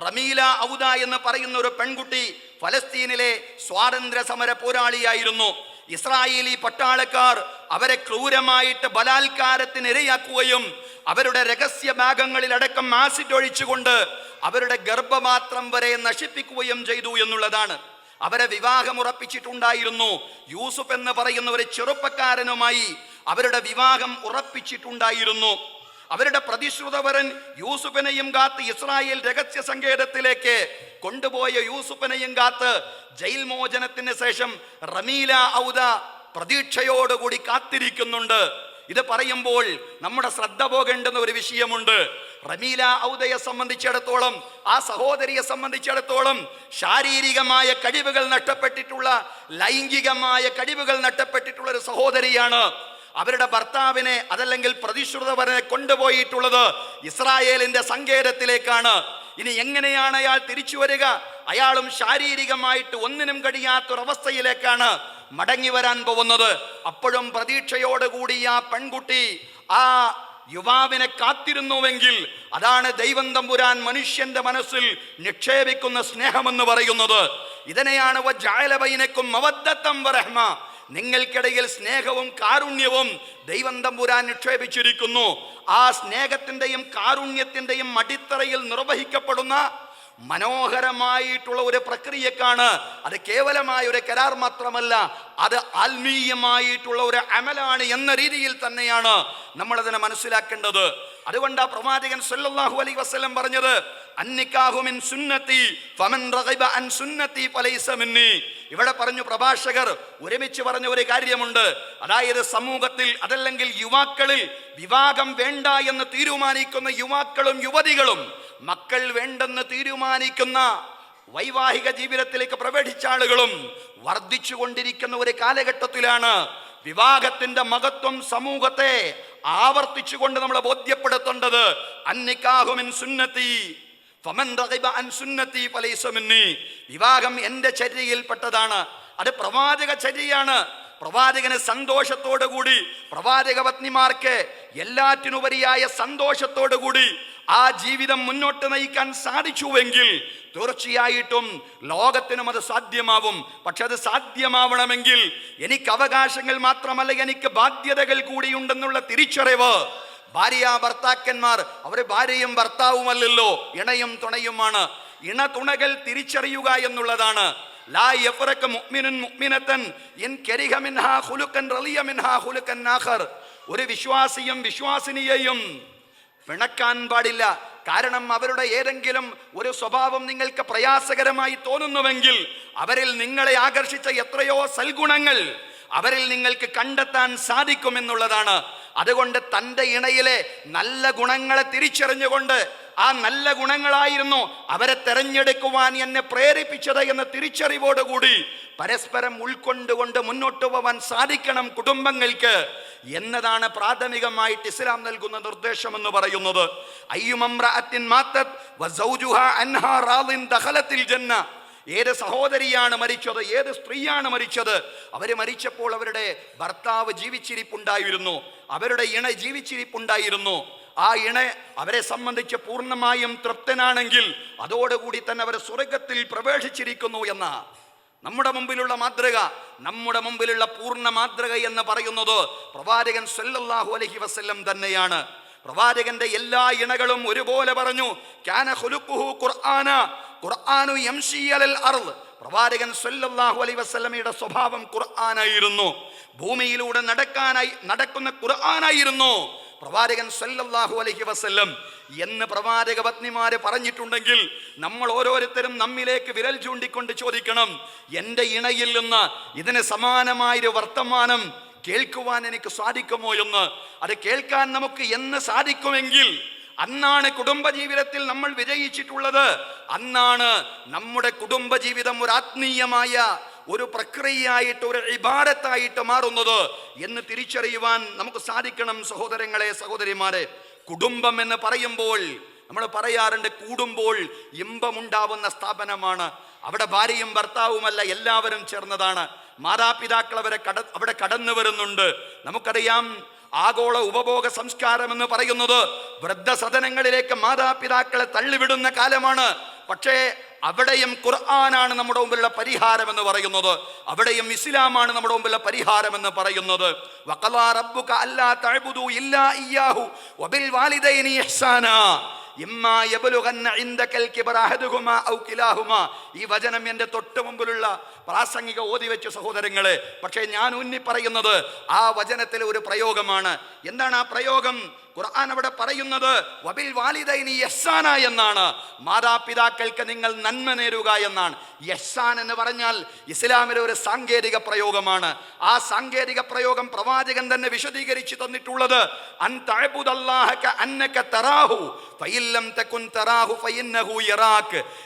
റമീല ഔദ എന്ന് പറയുന്ന ഒരു പെൺകുട്ടി ഫലസ്തീനിലെ സ്വാതന്ത്ര്യ സമര പോരാളിയായിരുന്നു. ഇസ്രായേലി പട്ടാളക്കാർ അവരെ ക്രൂരമായിട്ട് ബലാത്കാരത്തിന് ഇരയാക്കുകയും അവരുടെ രഹസ്യ ഭാഗങ്ങളിലടക്കം ആസിഡ് ഒഴിച്ചുകൊണ്ട് അവരുടെ ഗർഭപാത്രം വരെ നശിപ്പിക്കുകയും ചെയ്തു എന്നുള്ളതാണ്. അവരെ വിവാഹം ഉറപ്പിച്ചിട്ടുണ്ടായിരുന്നു. യൂസുഫ് എന്ന് പറയുന്ന ഒരു ചെറുപ്പക്കാരനുമായി അവരുടെ വിവാഹം ഉറപ്പിച്ചിട്ടുണ്ടായിരുന്നു. അവരുടെ പ്രതിശ്രുതവരൻ യൂസുഫിനെയും കാത്ത് ഇസ്രായേൽ രഹസ്യ സങ്കേതത്തിലേക്ക് കൊണ്ടുപോയ യൂസുഫിനെയും കാത്ത് ജയിൽ മോചനത്തിന് ശേഷം റമീല ഔദ പ്രതീക്ഷയോടുകൂടി കാത്തിരിക്കുന്നുണ്ട്. ഇത് പറയുമ്പോൾ നമ്മുടെ ശ്രദ്ധ പോകേണ്ടുന്ന ഒരു വിഷയമുണ്ട്. റമീല ഔദയെ സംബന്ധിച്ചിടത്തോളം ആ സഹോദരിയെ സംബന്ധിച്ചിടത്തോളം ശാരീരികമായ കഴിവുകൾ നഷ്ടപ്പെട്ടിട്ടുള്ള ലൈംഗികമായ കഴിവുകൾ നഷ്ടപ്പെട്ടിട്ടുള്ള ഒരു സഹോദരിയാണ് അവരുടെ ഭർത്താവിനെ അതല്ലെങ്കിൽ പ്രതിശ്രുതവരനെ കൊണ്ടുപോയിട്ടുള്ളത് ഇസ്രായേലിന്റെ സങ്കേതത്തിലേക്കാണ്. ഇനി എങ്ങനെയാണ് അയാൾ തിരിച്ചു വരിക? അയാളും ശാരീരികമായിട്ട് ഒന്നിനും കഴിയാത്തൊരവസ്ഥയിലേക്കാണ് മടങ്ങി വരാൻ പോകുന്നത്. അപ്പോഴും പ്രതീക്ഷയോടുകൂടി ആ പെൺകുട്ടി ആ യുവാവിനെ കാത്തിരുന്നുവെങ്കിൽ അതാണ് ദൈവം തമ്പുരാൻ മനുഷ്യന്റെ മനസ്സിൽ നിക്ഷേപിക്കുന്ന സ്നേഹമെന്ന് പറയുന്നത്. ഇതിനെയാണ് വജാലബൈനക്കും മവദ്ദത്തം വറഹ്മ നിങ്ങൾക്കിടയിൽ സ്നേഹവും കാരുണ്യവും ദൈവം തമ്പുരാൻ നിക്ഷേപിച്ചിരിക്കുന്നു. ആ സ്നേഹത്തിന്റെയും കാരുണ്യത്തിന്റെയും അടിത്തറയിൽ നിർവഹിക്കപ്പെടുന്ന മനോഹരമായിട്ടുള്ള ഒരു പ്രക്രിയക്കാണ്. അത് കേവലമായ ഒരു കരാർ മാത്രമല്ല അത് ആത്മീയമായിട്ടുള്ള ഒരു അമലാണ് എന്ന രീതിയിൽ തന്നെയാണ് നമ്മൾ അതിനെ മനസ്സിലാക്കേണ്ടത്. അതുകൊണ്ട് ആ പ്രവാചകൻ സല്ലല്ലാഹു അലൈഹി വസല്ലം പറഞ്ഞത് അന്നിക്കാഹു മിൻ സുന്നത്തി ഫമൻ റഗിബ അൻ സുന്നത്തി ഫലൈസ മിന്നി. ഇവിടെ പറഞ്ഞു പ്രഭാഷകർ ഒരുമിച്ച് പറഞ്ഞ ഒരു കാര്യമുണ്ട്. അതായത് സമൂഹത്തിൽ അതല്ലെങ്കിൽ യുവാക്കളിൽ വിവാഹം വേണ്ട എന്ന് തീരുമാനിക്കുന്ന യുവാക്കളും യുവതികളും മക്കൾ വേണ്ടെന്ന് തീരുമാനിക്കുന്ന വൈവാഹിക ജീവിതത്തിലേക്ക് പ്രവേശിച്ച ആളുകളും വർദ്ധിച്ചുകൊണ്ടിരിക്കുന്ന ഒരു കാലഘട്ടത്തിലാണ് വിവാഹത്തിന്റെ മഹത്വം സമൂഹത്തെ ആവർത്തിച്ചുകൊണ്ട് നമ്മൾ ബോധ്യപ്പെടുത്തേണ്ടത്. അന്നിക്കാഹുമിൻ സുന്നത്തി. വിവാഹം എന്റെ ചര്യയിൽപ്പെട്ടതാണ്. അത് പ്രവാചക ചര്യയാണ്. പ്രവാചകന് സന്തോഷത്തോടു കൂടി പ്രവാചക പത്നിമാർക്ക് എല്ലാറ്റിനുപരിയായ സന്തോഷത്തോടു കൂടി ആ ജീവിതം മുന്നോട്ട് നയിക്കാൻ സാധിച്ചുവെങ്കിൽ തീർച്ചയായിട്ടും ലോകത്തിനും അത് സാധ്യമാവും. പക്ഷെ അത് സാധ്യമാവണമെങ്കിൽ എനിക്ക് അവകാശങ്ങൾ മാത്രമല്ല എനിക്ക് ബാധ്യതകൾ കൂടിയുണ്ടെന്നുള്ള തിരിച്ചറിവ് ഭാര്യ ഭർത്താക്കന്മാർ അവർ ഭാര്യയും ഭർത്താവുമല്ലല്ലോ ഇണയും തുണയുമാണ്. ഇണ തുണകൾ തിരിച്ചറിയുക എന്നുള്ളതാണ്. ലാ യഫ്റക മുഅ്മിനുൻ മുഅ്മിനതൻ ഇൻ കരിഹ മിൻഹാ ഖുലുഖൻ റളിയ മിൻഹാ ഖുലുഖൻ ആഖർ. ഒരു വിശ്വാസിയും വിശ്വാസിനിയെയും പിണക്കാൻ പാടില്ല. കാരണം അവരുടെ ഏതെങ്കിലും ഒരു സ്വഭാവം നിങ്ങൾക്ക് പ്രയാസകരമായി തോന്നുന്നുവെങ്കിൽ അവരിൽ നിങ്ങളെ ആകർഷിച്ച എത്രയോ സൽഗുണങ്ങൾ അവരിൽ നിങ്ങൾക്ക് കണ്ടെത്താൻ സാധിക്കുമെന്നുള്ളതാണ്. അതുകൊണ്ട് തന്റെ ഇണയിലെ നല്ല ഗുണങ്ങളെ തിരിച്ചറിഞ്ഞുകൊണ്ട് ആ നല്ല ഗുണങ്ങളായിരുന്നു അവരെ തെരഞ്ഞെടുക്കുവാൻ എന്നെ പ്രേരിപ്പിച്ചത് എന്ന തിരിച്ചറിവോടുകൂടി പരസ്പരം ഉൾക്കൊണ്ടുകൊണ്ട് മുന്നോട്ട് പോവാൻ സാധിക്കണം കുടുംബങ്ങൾക്ക് എന്നതാണ് പ്രാഥമികമായിട്ട് ഇസ്ലാം നൽകുന്ന നിർദ്ദേശം എന്ന് പറയുന്നത് ഏത് സഹോദരിയാണ് മരിച്ചത് ഏത് സ്ത്രീയാണ് മരിച്ചത്? അവർ മരിച്ചപ്പോൾ അവരുടെ ഭർത്താവ് ജീവിച്ചിരിപ്പുണ്ടായിരുന്നു അവരുടെ ഇണ ജീവിച്ചിരിപ്പുണ്ടായിരുന്നു. ആ ഇണ അവരെ സംബന്ധിച്ച് പൂർണമായും തൃപ്തനാണെങ്കിൽ അതോടുകൂടി തന്നെ അവർ സ്വർഗത്തിൽ പ്രവേശിച്ചിരിക്കുന്നു എന്ന നമ്മുടെ മുമ്പിലുള്ള മാതൃക നമ്മുടെ മുമ്പിലുള്ള പൂർണ മാതൃക എന്ന് പറയുന്നത് പ്രവാചകൻ സല്ലല്ലാഹു അലൈഹി വസല്ലം തന്നെയാണ്. പ്രവാചകന്റെ എല്ലാ ഇണകളും ഒരുപോലെ പറഞ്ഞു ഖുലുഖുഹു ഖുർആന ഖുർആനു പ്രവാചകൻ സല്ലല്ലാഹു അലൈഹി വസല്ലമയുടെ സ്വഭാവം ഖുർആനായിരുന്നു. ഭൂമിയിലൂടെ നടക്കാനായി നടക്കുന്ന ഖുർആനായിരുന്നു. പ്രവാചകൻ സല്ലല്ലാഹു അലൈഹി വസല്ലം എന്ന് പ്രവാചക പത്നിമാര് പറഞ്ഞിട്ടുണ്ടെങ്കിൽ നമ്മൾ ഓരോരുത്തരും നമ്മിലേക്ക് വിരൽ ചൂണ്ടിക്കൊണ്ട് ചോദിക്കണം എന്റെ ഇണയിൽ നിന്ന് ഇതിന് സമാനമായൊരു വർത്തമാനം കേൾക്കുവാൻ എനിക്ക് സാധിക്കുമോ എന്ന്? അത് കേൾക്കാൻ നമുക്ക് എന്ന് സാധിക്കുമെങ്കിൽ അന്നാണ് കുടുംബജീവിതത്തിൽ നമ്മൾ വിജയിച്ചിട്ടുള്ളത്. അന്നാണ് നമ്മുടെ കുടുംബജീവിതം ഒരു ആത്മീയമായ ഒരു പ്രക്രിയയായിട്ട് ഒരു ഇബാരത്തായിട്ട് മാറുന്നത് എന്ന് തിരിച്ചറിയുവാൻ നമുക്ക് സാധിക്കണം സഹോദരങ്ങളെ സഹോദരിമാരെ. കുടുംബം എന്ന് പറയുമ്പോൾ നമ്മൾ പറയാറുണ്ട് കൂടുമ്പോൾ ഇമ്പമുണ്ടാവുന്ന സ്ഥാപനമാണ്. അവിടെ ഭാര്യയും ഭർത്താവുമല്ല എല്ലാവരും ചേർന്നതാണ്. മാതാപിതാക്കൾ അവരെ കട അവിടെ കടന്നു വരുന്നുണ്ട്. നമുക്കറിയാം ആഗോള ഉപഭോഗ സംസ്കാരം എന്ന് പറയുന്നത് വൃദ്ധസദനങ്ങളിലേക്ക് മാതാപിതാക്കളെ തള്ളിവിടുന്ന കാലമാണ്. പക്ഷേ അവിടെയും ഖുർആനാണ് നമ്മുടെ മുമ്പിലുള്ള പരിഹാരം എന്ന് പറയുന്നത്. അവിടെയും ഇസ്ലാമാണ് നമ്മുടെ മുമ്പിലുള്ള പരിഹാരം എന്ന് പറയുന്നത്. വഖലാ റബ്ബുക അല്ലാ തഅബുദു ഇല്ലാ ഇയ്യാഹു വബിൽ വാലിദൈനി ഇഹ്സാനാ. ഈ വചനം എന്റെ തൊട്ട് മുമ്പിലുള്ള പ്രാസംഗിക ഓതി വെച്ച സഹോദരങ്ങളെ പക്ഷേ ഞാൻ ഉന്നി പറയുന്നത് ആ വചനത്തിലെ ഒരു പ്രയോഗമാണ്. എന്താണ് ആ പ്രയോഗം? ഖുർആൻ അവിടെ പറയുന്നത് വബിൽ വാലിദൈനി യഹ്സാന എന്നാണ്. മാതാപിതാക്കൾക്ക് നിങ്ങൾ നന്മ നേരുക എന്നാണ്. യഹ്സാൻ എന്ന് പറഞ്ഞാൽ ഇസ്ലാമിലെ ഒരു സാങ്കേതിക പ്രയോഗമാണ്. ആ സാങ്കേതിക പ്രയോഗം പ്രവാചകൻ തന്നെ വിശദീകരിച്ചു തന്നിട്ടുള്ളത് അൻ തഅബുദല്ലാഹ അന്നക തറാഹു തറാഹു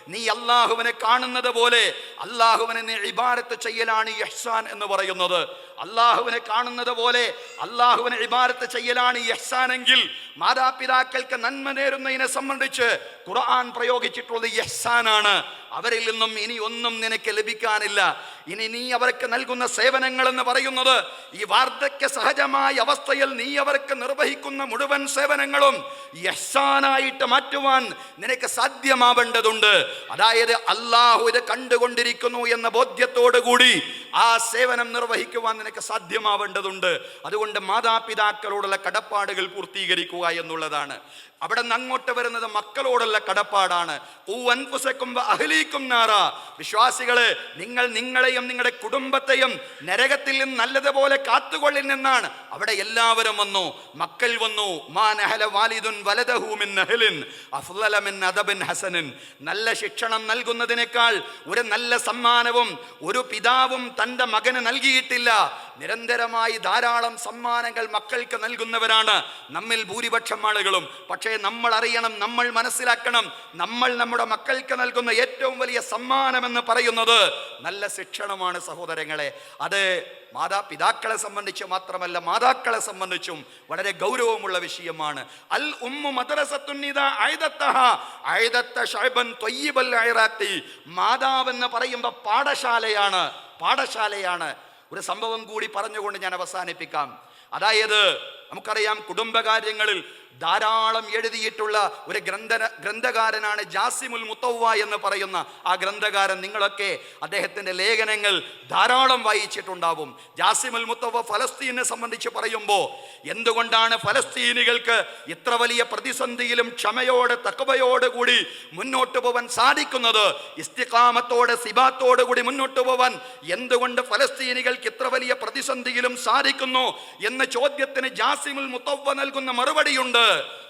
നീ അള്ളാഹുവിനെ കാണുന്നത് പോലെ അള്ളാഹുവിനെ നീ ഇബാരത്ത് ചെയ്യലാണ് യഹ്സാൻ എന്ന് പറയുന്നത്. അള്ളാഹുവിനെ കാണുന്നത് പോലെ അള്ളാഹുവിനെ ഇബാരത്ത് ചെയ്യലാണ് യഹ്സാനെങ്കിൽ മാതാപിതാക്കൾക്ക് നന്മ നേരുന്നതിനെ സംബന്ധിച്ച് ഖുർആൻ പ്രയോഗിച്ചിട്ടുള്ളത് യഹ്സാനാണ് അവരിൽ നിന്നും ഇനി ഒന്നും നിനക്ക് ലഭിക്കാനില്ല. ഇനി നീ അവർക്ക് നൽകുന്ന സേവനങ്ങൾ എന്ന് പറയുന്നത് ഈ വാർദ്ധക്യ സഹജമായ അവസ്ഥയിൽ നീ അവർക്ക് നിർവഹിക്കുന്ന മുഴുവൻ സേവനങ്ങളും യഹ്സാനായിട്ട് മാറ്റുവാൻ നിനക്ക് സാധ്യമാവേണ്ടതുണ്ട്. അതായത് അള്ളാഹു ഇത് കണ്ടുകൊണ്ടിരിക്കുന്നു എന്ന ബോധ്യത്തോടു കൂടി ആ സേവനം നിർവഹിക്കുവാൻ നിനക്ക് സാധ്യമാവേണ്ടതുണ്ട്. അതുകൊണ്ട് മാതാപിതാക്കളോടുള്ള കടപ്പാടുകൾ പൂർത്തീകരിക്കുക എന്നുള്ളതാണ്. അവിടെ നിന്ന് അങ്ങോട്ട് വരുന്നത് മക്കളോടുള്ള കടപ്പാടാണ്. അഹലീക്കും നാറ. വിശ്വാസികൾ നിങ്ങൾ നിങ്ങളെയും നിങ്ങളുടെ കുടുംബത്തെയും നരകത്തിൽ നിന്ന് നല്ലതുപോലെ കാത്തുകൊള്ളിൽ നിന്നാണ്. അവിടെ എല്ലാവരും വന്നു. മക്കൾ വന്നു. ഹസനിൻ. നല്ല ശിക്ഷണം നൽകുന്നതിനേക്കാൾ ഒരു നല്ല സമ്മാനവും ഒരു പിതാവും തന്റെ മകന് നൽകിയിട്ടില്ല. നിരന്തരമായി ധാരാളം സമ്മാനങ്ങൾ മക്കൾക്ക് നൽകുന്നവരാണ്. നമ്മിൽ ഭൂരിപക്ഷം ആളുകളും. പക്ഷേ നമ്മൾ അറിയണം നമ്മൾ മനസ്സിലാക്കണം. നമ്മൾ നമ്മുടെ മക്കൾക്ക് നൽകുന്ന ഏറ്റവും വലിയ സമ്മാനം എന്ന് പറയുന്നത് നല്ല ശിക്ഷണമാണ് സഹോദരങ്ങളെ. അത് മാതാപിതാക്കളെ സംബന്ധിച്ച് മാത്രമല്ല മാതാക്കളെ സംബന്ധിച്ചും വളരെ ഗൗരവമുള്ള വിഷയമാണ്. അൽ ഉമ്മു മാതാവെന്ന് പറയുമ്പോൾ പാഠശാലയാണ് പാഠശാലയാണ്. ഒരു സംഭവം കൂടി പറഞ്ഞുകൊണ്ട് ഞാൻ അവസാനിപ്പിക്കാം. അതായത് നമുക്കറിയാം കുടുംബകാര്യങ്ങളിൽ ധാരാളം എഴുതിയിട്ടുള്ള ഒരു ഗ്രന്ഥ ഗ്രന്ഥകാരനാണ് ജാസിമുൽ മുത്തവ്വ എന്ന് പറയുന്ന ആ ഗ്രന്ഥകാരൻ നിങ്ങളൊക്കെ അദ്ദേഹത്തിന്റെ ലേഖനങ്ങൾ ധാരാളം വായിച്ചിട്ടുണ്ടാവും. ജാസിമുൽ മുത്തവ്വ ഫലസ്തീനെ സംബന്ധിച്ച് പറയുമ്പോൾ എന്തുകൊണ്ടാണ് ഫലസ്തീനികൾക്ക് ഇത്ര വലിയ പ്രതിസന്ധിയിലും ക്ഷമയോടെ തക്കവയോടെ കൂടി മുന്നോട്ട് പോവാൻ സാധിക്കുന്നത്? ഇസ്തിക്കാമത്തോടെ സിബാത്തോടെ കൂടി മുന്നോട്ട് പോവാൻ എന്തുകൊണ്ട് ഫലസ്തീനികൾക്ക് ഇത്ര വലിയ പ്രതിസന്ധിയിലും സാധിക്കുന്നു? എന്ന ചോദ്യത്തിന് ജാസിമുൽ മുത്തവ്വ നൽകുന്ന മറുപടിയുണ്ട്.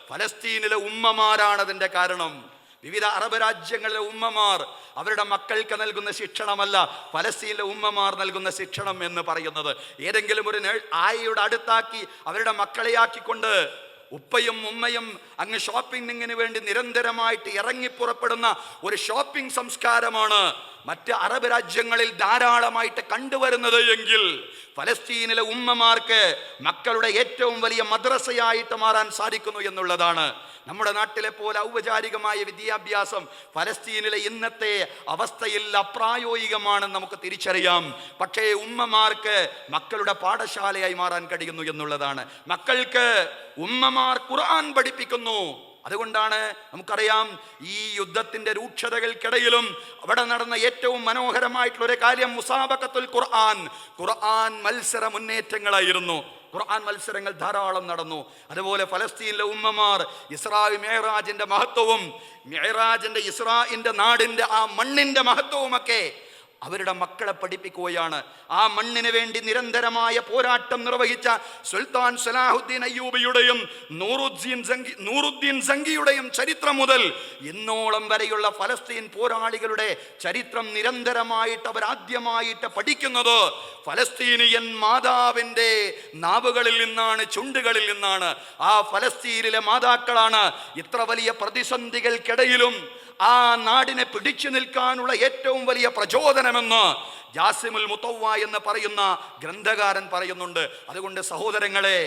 ഫലസ്തീനിലെ ഉമ്മമാരാണ് അതിന്റെ കാരണം. വിവിധ അറബ് രാജ്യങ്ങളിലെ ഉമ്മമാർ അവരുടെ മക്കൾക്ക് നൽകുന്ന ശിക്ഷണമല്ല ഫലസ്തീനിലെ ഉമ്മമാർ നൽകുന്ന ശിക്ഷണം എന്ന് പറയുന്നത്. ഏതെങ്കിലും ഒരു ആയയുടെ അടുത്താക്കി അവരുടെ മക്കളെയാക്കിക്കൊണ്ട് ഉപ്പയും ഉമ്മയും അങ്ങ് ഷോപ്പിങ്ങിന് വേണ്ടി നിരന്തരമായിട്ട് ഇറങ്ങി പുറപ്പെടുന്ന ഒരു ഷോപ്പിംഗ് സംസ്കാരമാണ് മറ്റ് അറബ് രാജ്യങ്ങളിൽ ധാരാളമായിട്ട് കണ്ടുവരുന്നത് എങ്കിൽ ഫലസ്തീനിലെ ഉമ്മമാർക്ക് മക്കളുടെ ഏറ്റവും വലിയ മദ്രസയായിട്ട് മാറാൻ സാധിക്കുന്നു എന്നുള്ളതാണ്. നമ്മുടെ നാട്ടിലെ പോലെ ഔപചാരികമായ വിദ്യാഭ്യാസം ഫലസ്തീനിലെ ഇന്നത്തെ അവസ്ഥയിൽ അപ്രായോഗികമാണെന്ന് നമുക്ക് തിരിച്ചറിയാം. പക്ഷേ ഉമ്മമാർക്ക് മക്കളുടെ പാഠശാലയായി മാറാൻ കഴിയുന്നു എന്നുള്ളതാണ്. മക്കൾക്ക് ഉമ്മമാർ ഖുർആൻ പഠിപ്പിക്കുന്നു. അതുകൊണ്ടാണ് നമുക്കറിയാം ഈ യുദ്ധത്തിന്റെ രൂക്ഷതകൾക്കിടയിലും അവിടെ നടന്ന ഏറ്റവും മനോഹരമായിട്ടുള്ള ഒരു കാര്യം മുസാബക്കത്തുൽ ഖുർആൻ. ഖുർആൻ മത്സര മുന്നേറ്റങ്ങളായിരുന്നു. ഖുർആൻ മത്സരങ്ങൾ ധാരാളം നടന്നു. അതുപോലെ ഫലസ്തീനിലെ ഉമ്മമാർ ഇസ്രായി മേറാജിന്റെ മഹത്വവും മേറാജിന്റെ ഇസ്രായിന്റെ നാടിന്റെ ആ മണ്ണിന്റെ മഹത്വവുമൊക്കെ അവരുടെ മക്കളെ പഠിപ്പിക്കുകയാണ്. ആ മണ്ണിന് വേണ്ടി നിരന്തരമായ പോരാട്ടം നിർവഹിച്ച സുൽത്താൻ സലാഹുദ്ദീൻ അയ്യൂബിയുടെയും നൂറുദ്ദീൻ സംഗി നൂറുദ്ദീൻ സംഗിയുടെയും ചരിത്രം മുതൽ ഇന്നോളം വരെയുള്ള ഫലസ്തീൻ പോരാളികളുടെ ചരിത്രം നിരന്തരമായിട്ട് അവരാദ്യമായിട്ട് പഠിക്കുന്നത് ഫലസ്തീനിയൻ മാതാവിന്റെ നാവുകളിൽ നിന്നാണ് ചുണ്ടുകളിൽ നിന്നാണ് ആ ഫലസ്തീനിലെ മാതാക്കളാണ് ഇത്ര വലിയ പ്രതിസന്ധികൾക്കിടയിലും ആ നാടിനെ പിടിച്ചു നിൽക്കാനുള്ള ഏറ്റവും വലിയ പ്രചോദനമെന്ന് ജാസിമുൽ മുത്തവ്വ എന്ന് പറയുന്ന ഗ്രന്ഥകാരൻ പറയുന്നുണ്ട്. അതുകൊണ്ട് സഹോദരങ്ങളെ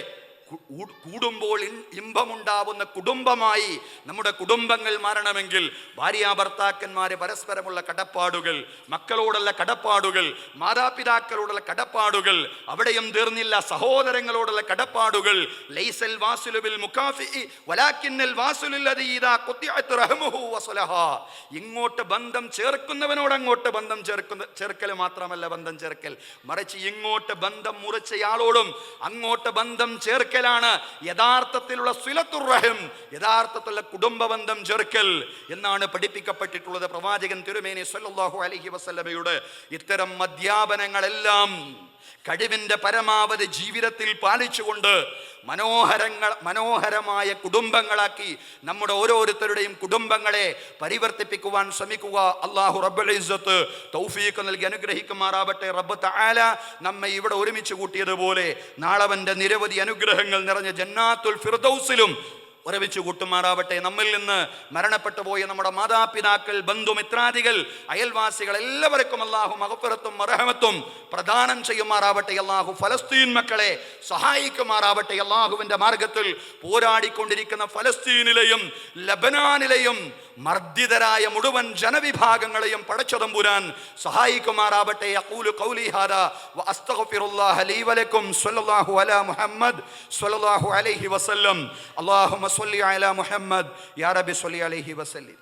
കൂടുമ്പോൾ ഇമ്പമുണ്ടാവുന്ന കുടുംബമായി നമ്മുടെ കുടുംബങ്ങൾ മാറണമെങ്കിൽ ഭാര്യാഭർത്താക്കന്മാരെ പരസ്പരമുള്ള കടപ്പാടുകൾ മക്കളോടുള്ള കടപ്പാടുകൾ മാതാപിതാക്കളോടുള്ള കടപ്പാടുകൾ അവിടെയും തീർന്നില്ല സഹോദരങ്ങളോടുള്ള കടപ്പാടുകൾ. ലൈസൽ വാസുലുബിൽ മുക്കാഫി വലാക്കിന്നൽ ഇങ്ങോട്ട് ബന്ധം ചേർക്കുന്നവനോട് അങ്ങോട്ട് ബന്ധം ചേർക്കുന്ന ചേർക്കൽ മാത്രമല്ല ബന്ധം ചേർക്കൽ. മറിച്ച് ഇങ്ങോട്ട് ബന്ധം മുറിച്ചയാളോടും അങ്ങോട്ട് ബന്ധം ചേർക്കലാണ് യഥാർത്ഥത്തിലുള്ള സുലത്തുറഹം യഥാർത്ഥത്തിലുള്ള കുടുംബബന്ധം ചേർക്കൽ എന്നാണ് പഠിപ്പിക്കപ്പെട്ടിട്ടുള്ളത് പ്രവാചകൻ തിരുമേനി സല്ലാഹു അലഹി വസ്ലമയുടെ ഇത്തരം അധ്യാപനങ്ങളെല്ലാം. കഴിവിന്റെ പരമാവധി ജീവിതത്തിൽ പാലിച്ചുകൊണ്ട് മനോഹരങ്ങൾ മനോഹരമായ കുടുംബങ്ങളാക്കി നമ്മുടെ ഓരോരുത്തരുടെയും കുടുംബങ്ങളെ പരിവർത്തിപ്പിക്കുവാൻ ശ്രമിക്കുക. അള്ളാഹു റബ്ബുൽ ഇസ്സത്ത് തൗഫീഖ് നൽകി അനുഗ്രഹിക്കുമാറാവട്ടെ. റബ്ബ് താല നമ്മെ ഇവിടെ ഒരുമിച്ച് കൂട്ടിയതുപോലെ നാളവന്റെ നിരവധി അനുഗ്രഹങ്ങൾ നിറഞ്ഞ ജന്നാത്തുൽ ഫിർദൗസിലും ഉറവിച്ചു കൂട്ടുമാറാവട്ടെ. നമ്മിൽ നിന്ന് മരണപ്പെട്ടു പോയ നമ്മുടെ മാതാപിതാക്കൾ ബന്ധുമിത്രാദികൾ അയൽവാസികൾ എല്ലാവർക്കും അള്ളാഹു മകപ്പുറത്തും മറഹമത്തും പ്രദാനം ചെയ്യുമാറാവട്ടെ. അള്ളാഹു ഫലസ്തീൻ മക്കളെ സഹായിക്കുമാറാവട്ടെ. അള്ളാഹുവിന്റെ മാർഗത്തിൽ പോരാടിക്കൊണ്ടിരിക്കുന്ന ഫലസ്തീനിലെയും ലബനാനിലെയും മർദ്ദിതരായ മുഴുവൻ ജനവിഭാഗങ്ങളെയും പടച്ചതമ്പുരാൻ സഹായിക്കുമാറാവട്ടെ. അഖൂലു ഖൗലി വലക്കും. സ്വല്ലല്ലാഹു അലാ മുഹമ്മദ് സ്വല്ലല്ലാഹു അലൈഹി വസല്ലം. അല്ലാഹുമ്മ സ്വല്ലി അലാ മുഹമ്മദ്. യാ റബ്ബി സ്വല്ലി അലൈഹി വസല്ലം.